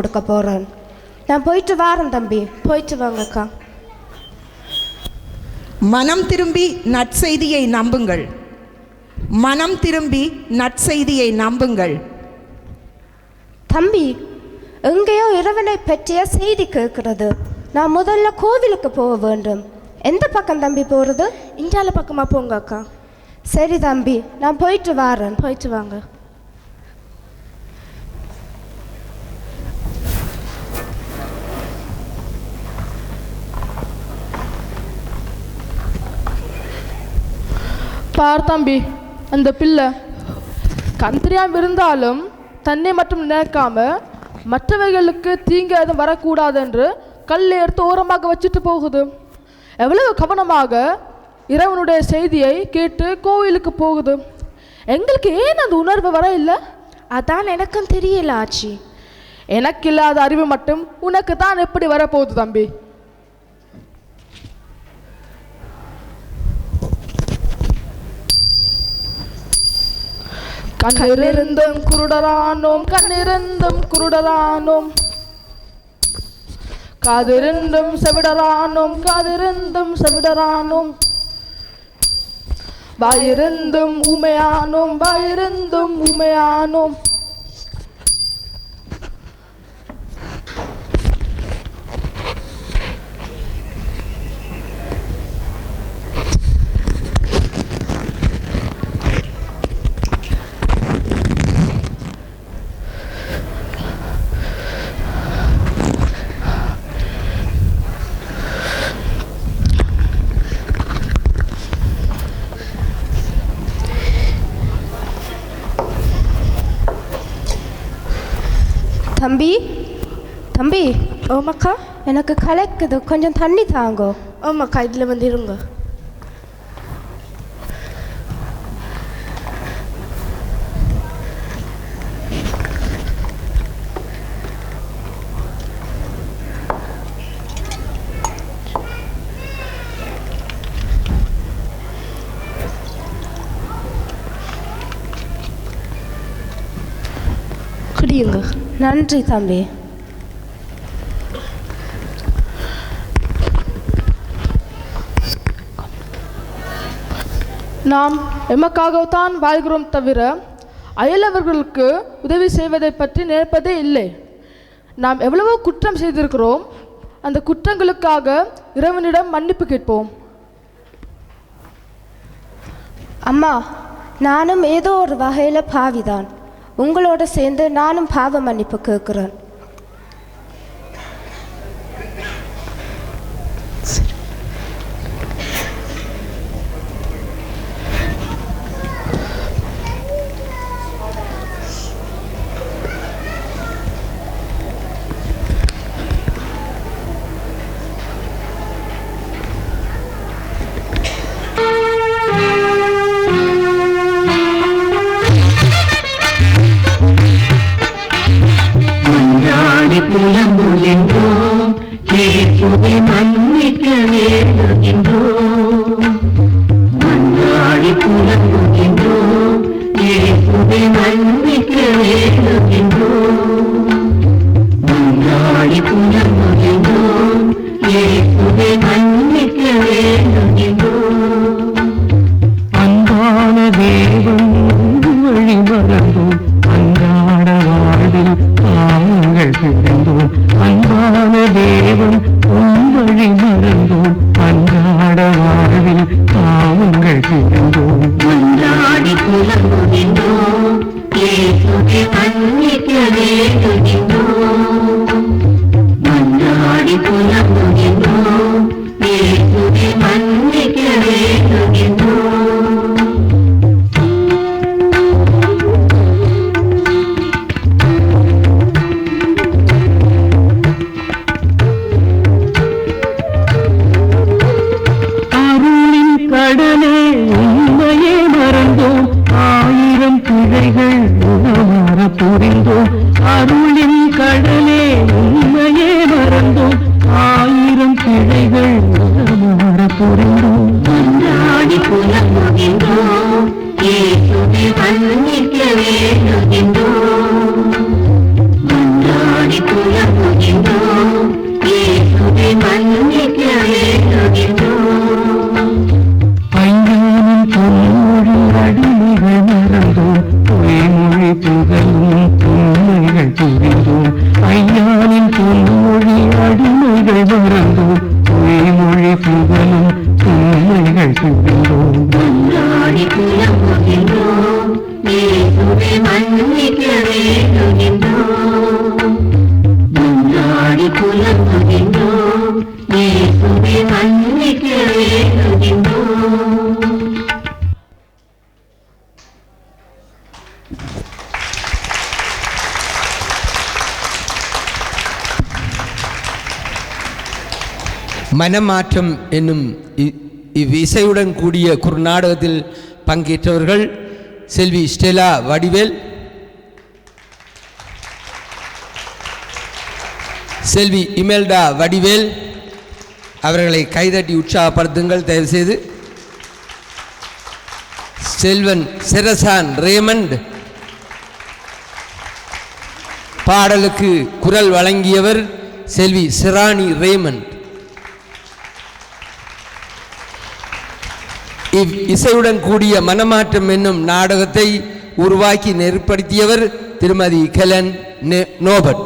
கொடுக்க போகிறேன் நான் போயிட்டு வாரேன் தம்பி. போயிட்டு வாங்கக்கா. மனம் திரும்பி நற்செய்தியை நம்புங்கள். மனம் திரும்பி நற்செய்தியை நம்புங்கள். தம்பி எங்கேயோ இறைவனை பற்றிய செய்தி கேட்கிறது. நான் முதல்ல கோவிலுக்கு போக வேண்டும். எந்த பக்கம் தம்பி போகிறது இந்தியால பக்கமாக போங்க அக்கா சரி தம்பி நான் போயிட்டு வாரேன். போயிட்டு வாங்க. பார் தம்பி அந்த பிள்ளை. கந்திரியாம் இருந்தாலும் தன்னை மட்டும் நினைக்காம மற்றவைகளுக்கு தீங்கு எதுவும் வரக்கூடாது என்று கல்லை எடுத்து ஓரமாக வச்சுட்டு போகுது. எவ்வளவு கவனமாக இறைவனுடைய செய்தியை கேட்டு கோவிலுக்கு போகுது. எங்களுக்கு ஏன் அந்த உணர்வு வர இல்லை? அதான் எனக்கும் தெரியல ஆச்சி. எனக்கு இல்லாத அறிவு மட்டும் உனக்கு தான் எப்படி வரப்போகுது தம்பி? கண்ணிருந்தும் குருடரானோம் கண்ணிருந்தும் குருடரானோம். காதிருந்தும் செவிடரானோம் காதிருந்தும் செவிடரானோம். வாயிருந்தும் உமையானோம் வாயிருந்தும் உமையானோம் தம்பி? தம்பி ஓமக்கா எனக்கு கலக்குது. கொஞ்சம் தண்ணி தாங்கோ. ஓமக்கா இதில் வந்து இருங்க. குடியுங்க நன்றி தம்பி. நாம் எமக்காகத்தான் வாழ்கிறோம் தவிர அயலவர்களுக்கு உதவி செய்வதை பற்றி நினைப்பதே இல்லை. நாம் எவ்வளவோ குற்றம் செய்திருக்கிறோம். அந்த குற்றங்களுக்காக இறைவனிடம் மன்னிப்பு கேட்போம். அம்மா நானும் ஏதோ ஒரு வகையில் பாவிதான். உங்களோட சேர்ந்து நானும் பாவ மன்னிப்பு கேட்குறேன். மன்னாடி புலம்புகின்றோம் கேட்புதை மன்னிக்க வேண்டுகின்றோம் மன்னாடி புலம்புகின்றோம் கேட்புதை மன்னிக்க வேண்டுகின்றோம் மன்னாடி புலம்புகின்றோம் கேட்புதை மன்னிக்க வேண்டுகின்றோம் அன்பான தேவன் வழி மறந்தோம் அன்றாட வாழ்வில் பாவங்கள் புரிந்தோம் அன்பான தேவன் உன் வழி மறந்தோம் அன்றாட வாழ்வில் பாவங்கள் புரிந்தோம் மன்றாடி புலம்புகின்றோம் இயேசுவை மன்னிக்க வேண்டுகின்றோம் மன்றாடி புலம்புகின்றோம் கடலே മനമാറ്റം എന്നും இவ்விசையுடன் கூடிய குறுநாடகத்தில் பங்கேற்றவர்கள் செல்வி ஸ்டெலா வடிவேல் செல்வி இமெல்டா வடிவேல் அவர்களை கைதட்டி உற்சாகப்படுத்துங்கள். தயவுசெய்து செல்வன் செரசான் ரேமண்ட் பாடலுக்கு குரல் வழங்கியவர் செல்வி சிராணி ரேமண்ட். இவ் இசையுடன் கூடிய மனமாற்றம் என்னும் நாடகத்தை உருவாக்கி நெருப்படுத்தியவர் திருமதி கெலன் நே- நோபட்